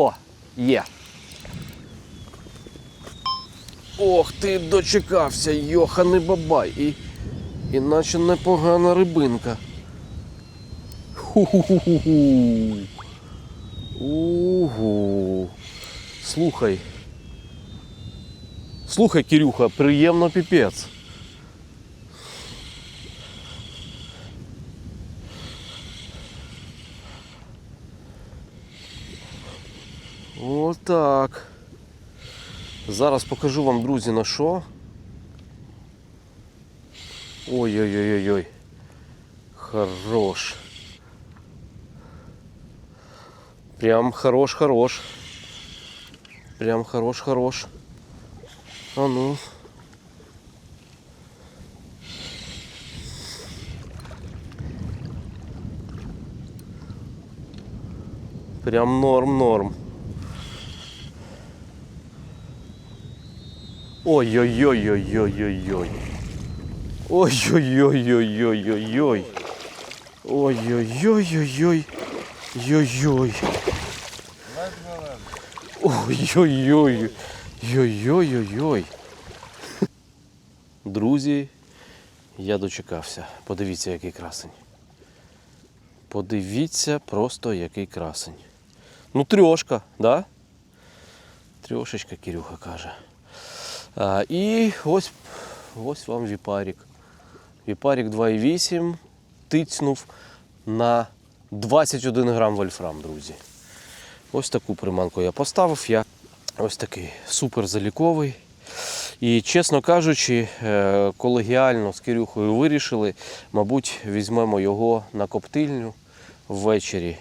О, є. Ох, ти дочекався, йоханий бабай. І, іначе непогана рибинка. Ху-ху-ху-ху-ху. Угу. Слухай. Слухай, Кирюха, приємно піпець. Отак. Зараз покажу вам, друзі, на що. Ой-ой-ой-ой-ой. Хорош. Прям хорош-хорош. Прям хорош-хорош. А ну. Прям норм-норм. Ой-ой-ой-ой-ой-ой-ой. Ой-ой-ой-ой-ой-ой-ой. Ой-ой-ой-ой-ой. Йой-йой. Ой-ой-ой. Йой-йой-ой-ой. Друзі, я дочекався. Подивіться, який красень. Подивіться просто, який красень. Ну, трьошка, да? Трьошечка, Кирюха каже. І ось, ось вам віпарік. Віпарік 2,8 тицнув на 21 грам вольфрам, друзі. Ось таку приманку я поставив. Я ось такий супер заліковий. І, чесно кажучи, е, колегіально з Кирюхою вирішили, мабуть, візьмемо його на коптильню ввечері